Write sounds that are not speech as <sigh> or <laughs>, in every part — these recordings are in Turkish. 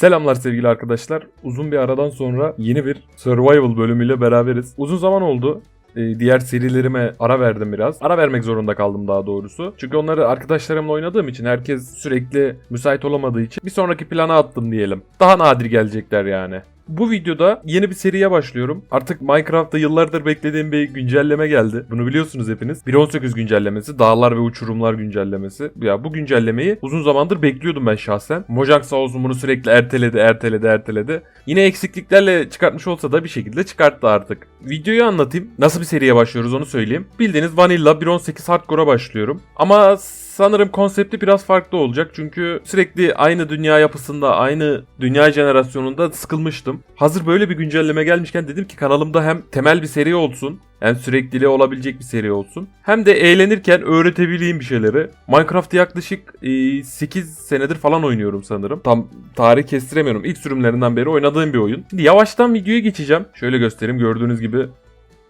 Selamlar sevgili arkadaşlar. Uzun bir aradan sonra yeni bir survival bölümüyle beraberiz. Uzun zaman oldu. Ee, diğer serilerime ara verdim biraz. Ara vermek zorunda kaldım daha doğrusu. Çünkü onları arkadaşlarımla oynadığım için herkes sürekli müsait olamadığı için bir sonraki plana attım diyelim. Daha nadir gelecekler yani. Bu videoda yeni bir seriye başlıyorum. Artık Minecraft'ta yıllardır beklediğim bir güncelleme geldi. Bunu biliyorsunuz hepiniz. 1.18 güncellemesi, dağlar ve uçurumlar güncellemesi. Ya bu güncellemeyi uzun zamandır bekliyordum ben şahsen. Mojang sağ olsun bunu sürekli erteledi, erteledi, erteledi. Yine eksikliklerle çıkartmış olsa da bir şekilde çıkarttı artık. Videoyu anlatayım. Nasıl bir seriye başlıyoruz onu söyleyeyim. Bildiğiniz Vanilla 1.18 Hardcore'a başlıyorum. Ama sanırım konsepti biraz farklı olacak. Çünkü sürekli aynı dünya yapısında, aynı dünya jenerasyonunda sıkılmıştım. Hazır böyle bir güncelleme gelmişken dedim ki kanalımda hem temel bir seri olsun, hem sürekliliği olabilecek bir seri olsun. Hem de eğlenirken öğretebileyim bir şeyleri. Minecraft'ı yaklaşık e, 8 senedir falan oynuyorum sanırım. Tam tarih kestiremiyorum. İlk sürümlerinden beri oynadığım bir oyun. Şimdi yavaştan videoya geçeceğim. Şöyle göstereyim gördüğünüz gibi.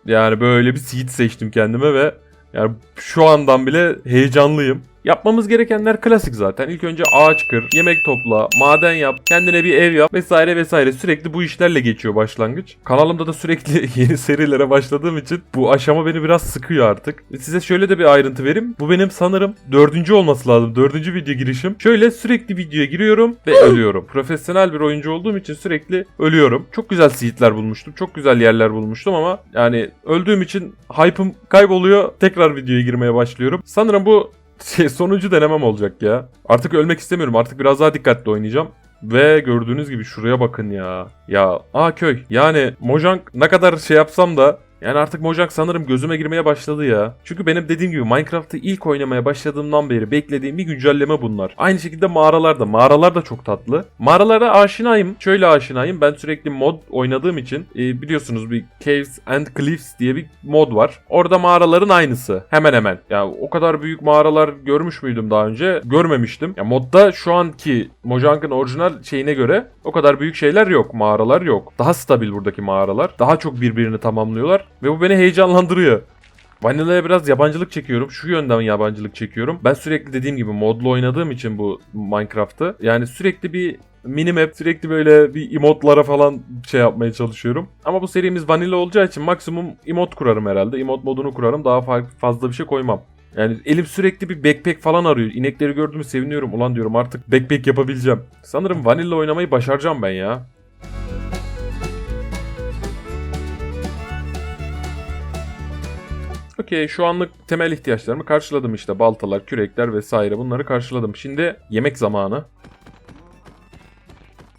Yani böyle bir seed seçtim kendime ve yani şu andan bile heyecanlıyım. Yapmamız gerekenler klasik zaten. İlk önce ağaç kır, yemek topla, maden yap, kendine bir ev yap vesaire vesaire. Sürekli bu işlerle geçiyor başlangıç. Kanalımda da sürekli <laughs> yeni serilere başladığım için bu aşama beni biraz sıkıyor artık. Size şöyle de bir ayrıntı vereyim. Bu benim sanırım dördüncü olması lazım. Dördüncü video girişim. Şöyle sürekli videoya giriyorum ve ölüyorum. Profesyonel bir oyuncu olduğum için sürekli ölüyorum. Çok güzel seedler bulmuştum. Çok güzel yerler bulmuştum ama yani öldüğüm için hype'ım kayboluyor. Tekrar videoya girmeye başlıyorum. Sanırım bu şey, sonuncu denemem olacak ya. Artık ölmek istemiyorum. Artık biraz daha dikkatli oynayacağım. Ve gördüğünüz gibi şuraya bakın ya. Ya a köy. Yani Mojang ne kadar şey yapsam da yani artık Mojang sanırım gözüme girmeye başladı ya. Çünkü benim dediğim gibi Minecraft'ı ilk oynamaya başladığımdan beri beklediğim bir güncelleme bunlar. Aynı şekilde mağaralar da. Mağaralar da çok tatlı. Mağaralara aşinayım. Şöyle aşinayım. Ben sürekli mod oynadığım için e, biliyorsunuz bir Caves and Cliffs diye bir mod var. Orada mağaraların aynısı. Hemen hemen. Ya o kadar büyük mağaralar görmüş müydüm daha önce? Görmemiştim. Ya modda şu anki Mojang'ın orijinal şeyine göre o kadar büyük şeyler yok. Mağaralar yok. Daha stabil buradaki mağaralar. Daha çok birbirini tamamlıyorlar. Ve bu beni heyecanlandırıyor. Vanilla'ya biraz yabancılık çekiyorum. Şu yönden yabancılık çekiyorum. Ben sürekli dediğim gibi modlu oynadığım için bu Minecraft'ı. Yani sürekli bir minimap, sürekli böyle bir emotlara falan şey yapmaya çalışıyorum. Ama bu serimiz vanilla olacağı için maksimum emot kurarım herhalde. Emot modunu kurarım. Daha fa- fazla bir şey koymam. Yani elim sürekli bir backpack falan arıyor. İnekleri gördüğümü seviniyorum. Ulan diyorum artık backpack yapabileceğim. Sanırım vanilla oynamayı başaracağım ben ya. Okey şu anlık temel ihtiyaçlarımı karşıladım işte. Baltalar, kürekler vesaire bunları karşıladım. Şimdi yemek zamanı.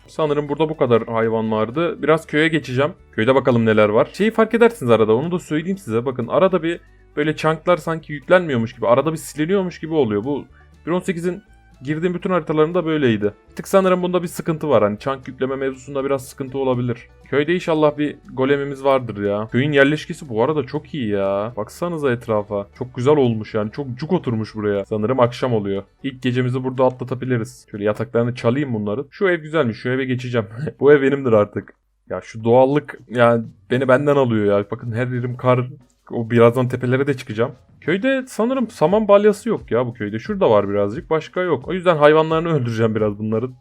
Sanırım burada bu kadar hayvan vardı. Biraz köye geçeceğim. Köyde bakalım neler var. Şeyi fark edersiniz arada onu da söyleyeyim size. Bakın arada bir böyle çanklar sanki yüklenmiyormuş gibi. Arada bir siliniyormuş gibi oluyor. Bu 1.18'in girdiğim bütün haritalarında böyleydi. Tık sanırım bunda bir sıkıntı var. Hani çank yükleme mevzusunda biraz sıkıntı olabilir. Köyde inşallah bir golemimiz vardır ya. Köyün yerleşkesi bu arada çok iyi ya. Baksanıza etrafa. Çok güzel olmuş yani. Çok cuk oturmuş buraya. Sanırım akşam oluyor. İlk gecemizi burada atlatabiliriz. Şöyle yataklarını çalayım bunların. Şu ev güzelmiş. Şu eve geçeceğim. <laughs> bu ev benimdir artık. Ya şu doğallık yani beni benden alıyor ya. Bakın her yerim kar. O birazdan tepelere de çıkacağım. Köyde sanırım saman balyası yok ya bu köyde. Şurada var birazcık başka yok. O yüzden hayvanlarını <laughs> öldüreceğim biraz bunların.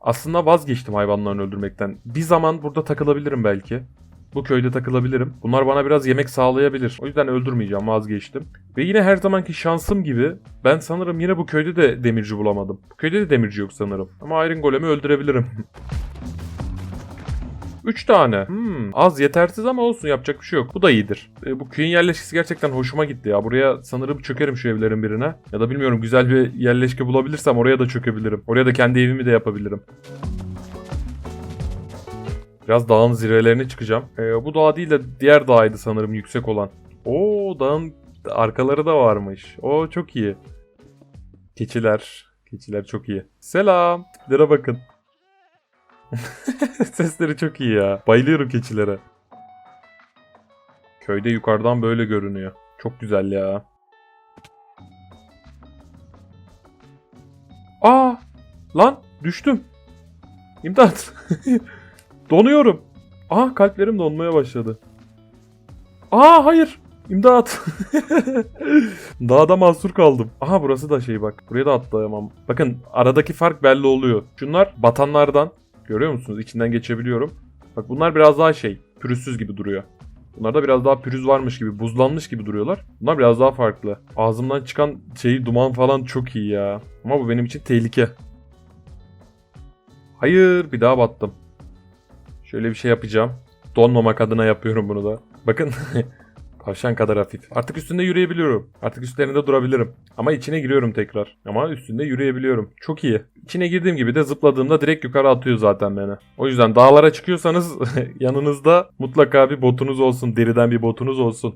Aslında vazgeçtim hayvanlarını öldürmekten. Bir zaman burada takılabilirim belki. Bu köyde takılabilirim. Bunlar bana biraz yemek sağlayabilir. O yüzden öldürmeyeceğim vazgeçtim. Ve yine her zamanki şansım gibi ben sanırım yine bu köyde de demirci bulamadım. Bu köyde de demirci yok sanırım. Ama Iron Golem'i öldürebilirim. <laughs> 3 tane. Hmm, az yetersiz ama olsun yapacak bir şey yok. Bu da iyidir. E, bu köyün yerleşkesi gerçekten hoşuma gitti ya. Buraya sanırım çökerim şu evlerin birine. Ya da bilmiyorum güzel bir yerleşke bulabilirsem oraya da çökebilirim. Oraya da kendi evimi de yapabilirim. Biraz dağın zirvelerine çıkacağım. E, bu dağ değil de diğer dağydı sanırım yüksek olan. Oo dağın arkaları da varmış. O çok iyi. Keçiler. Keçiler çok iyi. Selam. Tiplere bakın. <laughs> Sesleri çok iyi ya. Bayılıyorum keçilere. Köyde yukarıdan böyle görünüyor. Çok güzel ya. Aa! Lan düştüm. İmdat. <laughs> Donuyorum. Aa kalplerim donmaya başladı. Aa hayır. İmdat. <laughs> Dağda mahsur kaldım. Aha burası da şey bak. Buraya da atlayamam. Bakın aradaki fark belli oluyor. Şunlar batanlardan. Görüyor musunuz? İçinden geçebiliyorum. Bak bunlar biraz daha şey, pürüzsüz gibi duruyor. Bunlarda biraz daha pürüz varmış gibi, buzlanmış gibi duruyorlar. Bunlar biraz daha farklı. Ağzımdan çıkan şey duman falan çok iyi ya. Ama bu benim için tehlike. Hayır, bir daha battım. Şöyle bir şey yapacağım. Donmamak adına yapıyorum bunu da. Bakın. <laughs> Tavşan kadar hafif. Artık üstünde yürüyebiliyorum. Artık üstlerinde durabilirim. Ama içine giriyorum tekrar. Ama üstünde yürüyebiliyorum. Çok iyi. İçine girdiğim gibi de zıpladığımda direkt yukarı atıyor zaten beni. O yüzden dağlara çıkıyorsanız <laughs> yanınızda mutlaka bir botunuz olsun. Deriden bir botunuz olsun.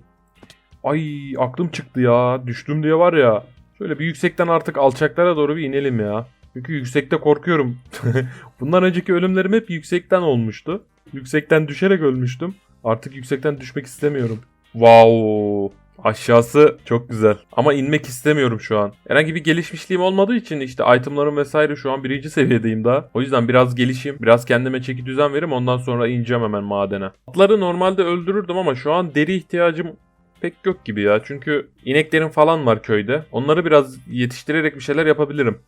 Ay aklım çıktı ya. Düştüm diye var ya. Şöyle bir yüksekten artık alçaklara doğru bir inelim ya. Çünkü yüksekte korkuyorum. <laughs> Bundan önceki ölümlerim hep yüksekten olmuştu. Yüksekten düşerek ölmüştüm. Artık yüksekten düşmek istemiyorum. Wow. Aşağısı çok güzel. Ama inmek istemiyorum şu an. Herhangi bir gelişmişliğim olmadığı için işte itemlarım vesaire şu an birinci seviyedeyim daha. O yüzden biraz gelişeyim. Biraz kendime çeki düzen vereyim. Ondan sonra ineceğim hemen madene. Atları normalde öldürürdüm ama şu an deri ihtiyacım pek yok gibi ya. Çünkü ineklerim falan var köyde. Onları biraz yetiştirerek bir şeyler yapabilirim.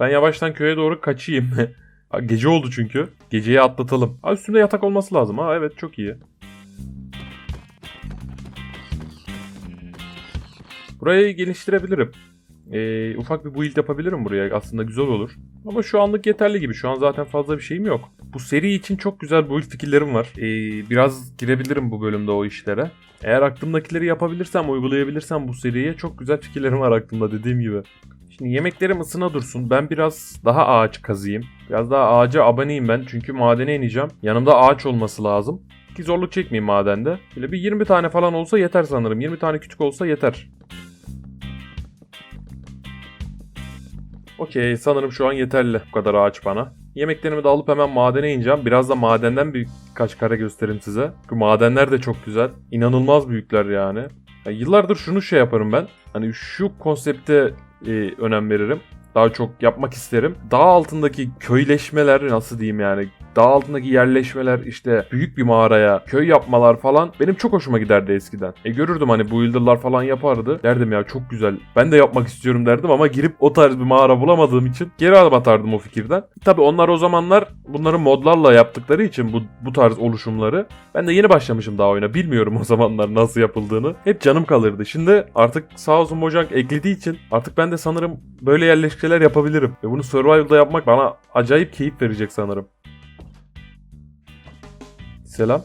Ben yavaştan köye doğru kaçayım. <laughs> Gece oldu çünkü. Geceyi atlatalım. Ha, üstümde yatak olması lazım. Ha evet çok iyi. Burayı geliştirebilirim. Ee, ufak bir build yapabilirim buraya. Aslında güzel olur. Ama şu anlık yeterli gibi. Şu an zaten fazla bir şeyim yok. Bu seri için çok güzel build fikirlerim var. Ee, biraz girebilirim bu bölümde o işlere. Eğer aklımdakileri yapabilirsem, uygulayabilirsem bu seriye çok güzel fikirlerim var aklımda dediğim gibi. Şimdi yemeklerim ısına dursun. Ben biraz daha ağaç kazıyım. Biraz daha ağaca aboneyim ben. Çünkü madene ineceğim. Yanımda ağaç olması lazım. Ki zorluk çekmeyeyim madende. Böyle bir 20 tane falan olsa yeter sanırım. 20 tane küçük olsa yeter. Okey sanırım şu an yeterli bu kadar ağaç bana. Yemeklerimi de alıp hemen madene ineceğim. Biraz da madenden birkaç kare göstereyim size. Çünkü madenler de çok güzel. İnanılmaz büyükler yani. Ya yıllardır şunu şey yaparım ben. Hani şu konsepte e, önem veririm. Daha çok yapmak isterim. Dağ altındaki köyleşmeler nasıl diyeyim yani dağ altındaki yerleşmeler işte büyük bir mağaraya köy yapmalar falan benim çok hoşuma giderdi eskiden. E görürdüm hani builderlar falan yapardı. Derdim ya çok güzel. Ben de yapmak istiyorum derdim ama girip o tarz bir mağara bulamadığım için geri adım atardım o fikirden. Tabi onlar o zamanlar bunları modlarla yaptıkları için bu, bu tarz oluşumları ben de yeni başlamışım daha oyuna. Bilmiyorum o zamanlar nasıl yapıldığını. Hep canım kalırdı. Şimdi artık sağ olsun Mojang eklediği için artık ben de sanırım böyle yerleşkeler yapabilirim. Ve bunu survival'da yapmak bana acayip keyif verecek sanırım. Selam.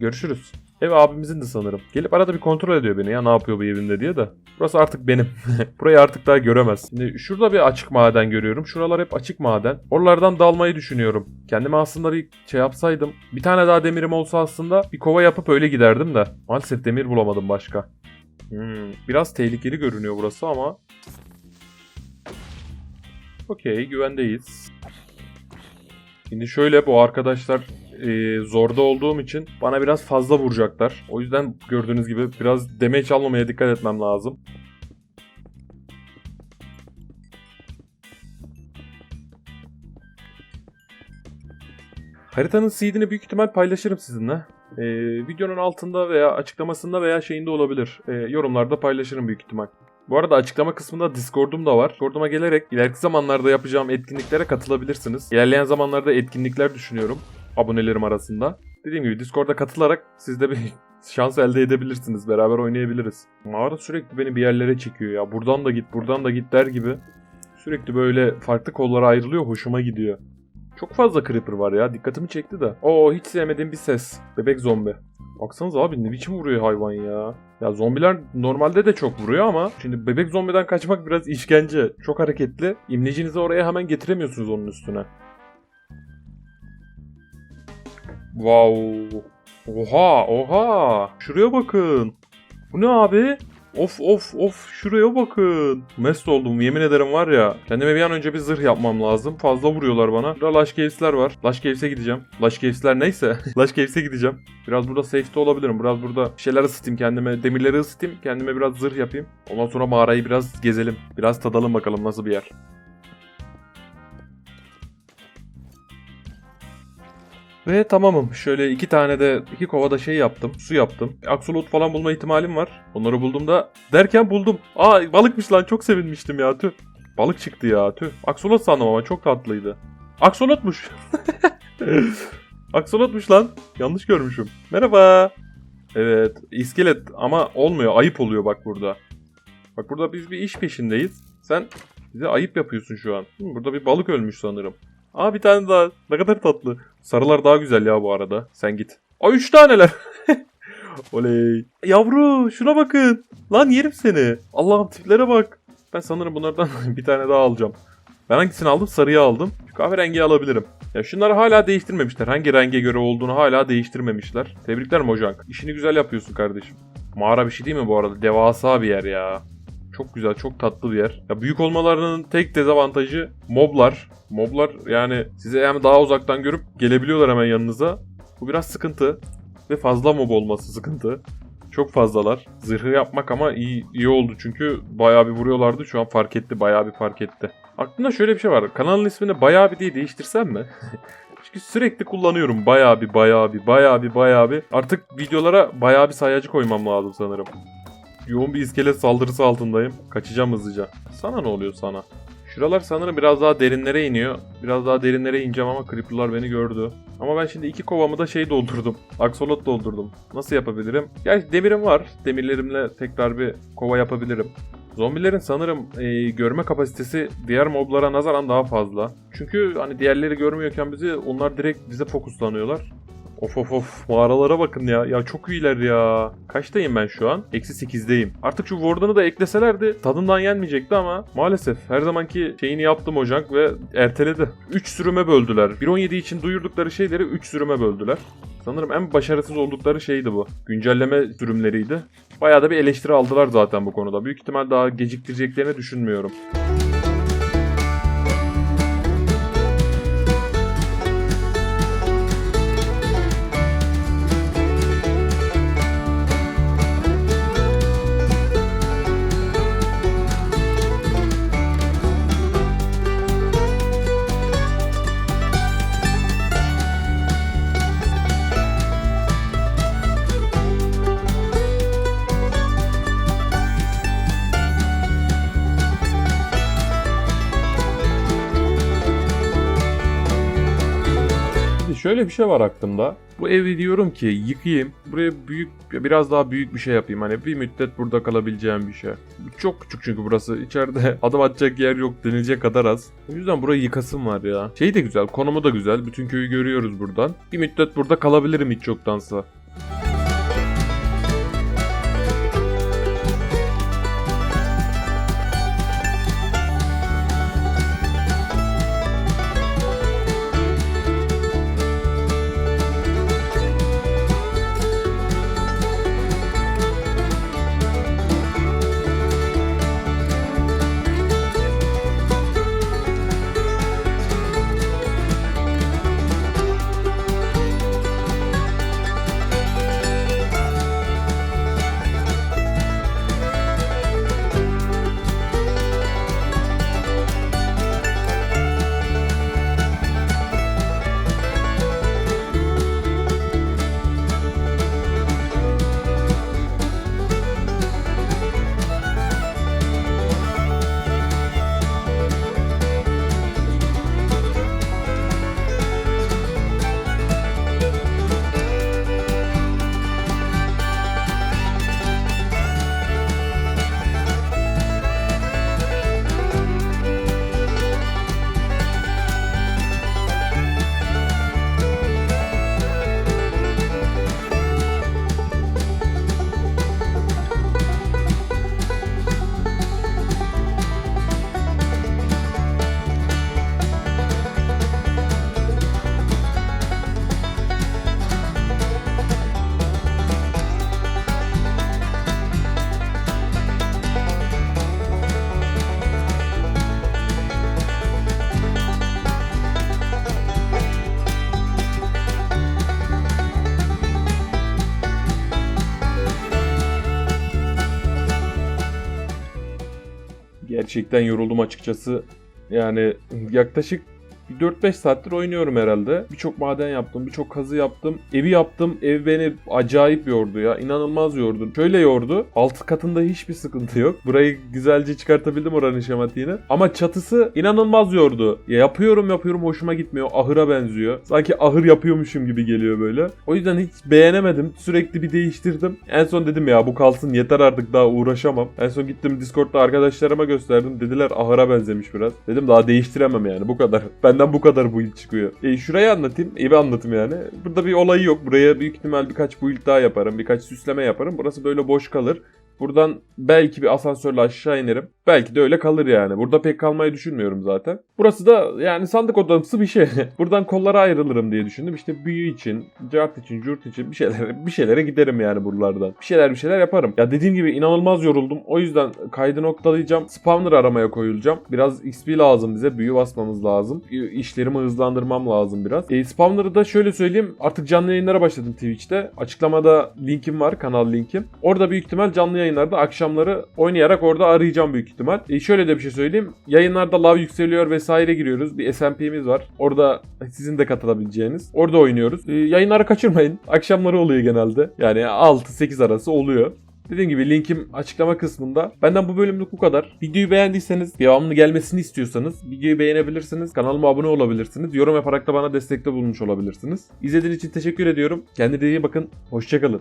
Görüşürüz. Ev abimizin de sanırım. Gelip arada bir kontrol ediyor beni ya ne yapıyor bu evinde diye de. Burası artık benim. <laughs> Burayı artık daha göremez. Şimdi şurada bir açık maden görüyorum. Şuralar hep açık maden. Oralardan dalmayı düşünüyorum. Kendime aslında bir şey yapsaydım. Bir tane daha demirim olsa aslında bir kova yapıp öyle giderdim de. Maalesef demir bulamadım başka. Hmm, biraz tehlikeli görünüyor burası ama. Okey güvendeyiz. Şimdi şöyle bu arkadaşlar e, zorda olduğum için bana biraz fazla vuracaklar. O yüzden gördüğünüz gibi biraz damage almamaya dikkat etmem lazım. Haritanın seedini büyük ihtimal paylaşırım sizinle. Ee, videonun altında veya açıklamasında veya şeyinde olabilir. Ee, yorumlarda paylaşırım büyük ihtimal. Bu arada açıklama kısmında Discord'um da var. Discord'uma gelerek ileriki zamanlarda yapacağım etkinliklere katılabilirsiniz. İlerleyen zamanlarda etkinlikler düşünüyorum abonelerim arasında. Dediğim gibi Discord'a katılarak siz de bir <laughs> şans elde edebilirsiniz. Beraber oynayabiliriz. Mağara sürekli beni bir yerlere çekiyor ya. Buradan da git, buradan da git der gibi. Sürekli böyle farklı kollara ayrılıyor. Hoşuma gidiyor. Çok fazla creeper var ya. Dikkatimi çekti de. Oo hiç sevmediğim bir ses. Bebek zombi. Baksanıza abi ne biçim vuruyor hayvan ya. Ya zombiler normalde de çok vuruyor ama şimdi bebek zombiden kaçmak biraz işkence. Çok hareketli. İmlecinizi oraya hemen getiremiyorsunuz onun üstüne. Wow. Oha oha. Şuraya bakın. Bu ne abi? Of of of şuraya bakın. Mest oldum yemin ederim var ya. Kendime bir an önce bir zırh yapmam lazım. Fazla vuruyorlar bana. Burada Lush Caves'ler var. Lush Caves'e gideceğim. Lush Caves'ler neyse. <laughs> Lush Caves'e gideceğim. Biraz burada safety olabilirim. Biraz burada bir şeyler ısıtayım kendime. Demirleri ısıtayım. Kendime biraz zırh yapayım. Ondan sonra mağarayı biraz gezelim. Biraz tadalım bakalım nasıl bir yer. Ve tamamım. Şöyle iki tane de iki kovada şey yaptım. Su yaptım. Aksolot falan bulma ihtimalim var. Onları bulduğumda derken buldum. Aa balıkmış lan çok sevinmiştim ya tüh. Balık çıktı ya tüh. Aksolot sandım ama çok tatlıydı. Aksolotmuş. Aksolotmuş <laughs> lan. Yanlış görmüşüm. Merhaba. Evet iskelet ama olmuyor ayıp oluyor bak burada. Bak burada biz bir iş peşindeyiz. Sen bize ayıp yapıyorsun şu an. Burada bir balık ölmüş sanırım. Aa bir tane daha. Ne kadar tatlı. Sarılar daha güzel ya bu arada. Sen git. Aa üç taneler. <laughs> Oley. Yavru şuna bakın. Lan yerim seni. Allah'ım tiplere bak. Ben sanırım bunlardan <laughs> bir tane daha alacağım. Ben hangisini aldım? Sarıyı aldım. Şu kahverengiyi alabilirim. Ya şunları hala değiştirmemişler. Hangi renge göre olduğunu hala değiştirmemişler. Tebrikler Mojang. İşini güzel yapıyorsun kardeşim. Mağara bir şey değil mi bu arada? Devasa bir yer ya. Çok güzel, çok tatlı bir yer. Ya büyük olmalarının tek dezavantajı moblar. Moblar yani size yani daha uzaktan görüp gelebiliyorlar hemen yanınıza. Bu biraz sıkıntı. Ve fazla mob olması sıkıntı. Çok fazlalar. Zırhı yapmak ama iyi, iyi oldu çünkü bayağı bir vuruyorlardı. Şu an fark etti, bayağı bir fark etti. Aklımda şöyle bir şey var. Kanalın ismini bayağı bir diye değiştirsem mi? <laughs> Çünkü sürekli kullanıyorum. Bayağı bir, bayağı bir, bayağı bir, bayağı bir. Artık videolara bayağı bir sayacı koymam lazım sanırım. Yoğun bir iskelet saldırısı altındayım. Kaçacağım hızlıca. Sana ne oluyor sana? Şuralar sanırım biraz daha derinlere iniyor. Biraz daha derinlere ineceğim ama creeper'lar beni gördü. Ama ben şimdi iki kovamı da şey doldurdum. Aksolot doldurdum. Nasıl yapabilirim? Gerçi demirim var. Demirlerimle tekrar bir kova yapabilirim. Zombilerin sanırım e, görme kapasitesi diğer moblara nazaran daha fazla. Çünkü hani diğerleri görmüyorken bizi onlar direkt bize fokuslanıyorlar. Of of of mağaralara bakın ya. Ya çok iyiler ya. Kaçtayım ben şu an? Eksi 8'deyim. Artık şu Warden'ı da ekleselerdi tadından yenmeyecekti ama maalesef her zamanki şeyini yaptım Mojang ve erteledi. 3 sürüme böldüler. 1.17 için duyurdukları şeyleri 3 sürüme böldüler. Sanırım en başarısız oldukları şeydi bu. Güncelleme sürümleriydi. Bayağı da bir eleştiri aldılar zaten bu konuda. Büyük ihtimal daha geciktireceklerini düşünmüyorum. Şöyle bir şey var aklımda. Bu evi diyorum ki yıkayayım. Buraya büyük biraz daha büyük bir şey yapayım. Hani bir müddet burada kalabileceğim bir şey. Çok küçük çünkü burası. İçeride <laughs> adım atacak yer yok denilecek kadar az. O yüzden burayı yıkasım var ya. Şey de güzel, konumu da güzel. Bütün köyü görüyoruz buradan. Bir müddet burada kalabilirim hiç yoktansa. Gerçekten yoruldum açıkçası. Yani yaklaşık Bir 4-5 saattir oynuyorum herhalde. Birçok maden yaptım, birçok kazı yaptım. Evi yaptım. Ev beni acayip yordu ya. İnanılmaz yordu. Şöyle yordu. Alt katında hiçbir sıkıntı yok. Burayı güzelce çıkartabildim oranın şematiğini. Ama çatısı inanılmaz yordu. Ya yapıyorum yapıyorum hoşuma gitmiyor. Ahıra benziyor. Sanki ahır yapıyormuşum gibi geliyor böyle. O yüzden hiç beğenemedim. Sürekli bir değiştirdim. En son dedim ya bu kalsın yeter artık daha uğraşamam. En son gittim Discord'da arkadaşlarıma gösterdim. Dediler ahıra benzemiş biraz. Dedim daha değiştiremem yani bu kadar. Benden bu kadar build çıkıyor. E, şurayı anlatayım. Evi anlatayım yani. Burada bir olayı yok. Buraya büyük ihtimal birkaç build daha yaparım. Birkaç süsleme yaparım. Burası böyle boş kalır. Buradan belki bir asansörle aşağı inerim. Belki de öyle kalır yani. Burada pek kalmayı düşünmüyorum zaten. Burası da yani sandık odamsı bir şey. <laughs> Buradan kollara ayrılırım diye düşündüm. İşte büyü için, cart için, curt için bir şeylere, bir şeylere giderim yani buralardan. Bir şeyler bir şeyler yaparım. Ya dediğim gibi inanılmaz yoruldum. O yüzden kaydı noktalayacağım. Spawner aramaya koyulacağım. Biraz XP lazım bize. Büyü basmamız lazım. İşlerimi hızlandırmam lazım biraz. E, Spawner'ı da şöyle söyleyeyim. Artık canlı yayınlara başladım Twitch'te. Açıklamada linkim var. Kanal linkim. Orada büyük ihtimal canlı yayınlarda akşamları oynayarak orada arayacağım büyük ihtimal. E, şöyle de bir şey söyleyeyim. Yayınlarda lav yükseliyor vesaire giriyoruz. Bir SMP'miz var. Orada sizin de katılabileceğiniz. Orada oynuyoruz. E, yayınları kaçırmayın. Akşamları oluyor genelde. Yani 6-8 arası oluyor. Dediğim gibi linkim açıklama kısmında. Benden bu bölümlük bu kadar. Videoyu beğendiyseniz, devamını gelmesini istiyorsanız videoyu beğenebilirsiniz. Kanalıma abone olabilirsiniz. Yorum yaparak da bana destekte bulmuş olabilirsiniz. İzlediğiniz için teşekkür ediyorum. Kendinize iyi bakın. Hoşçakalın.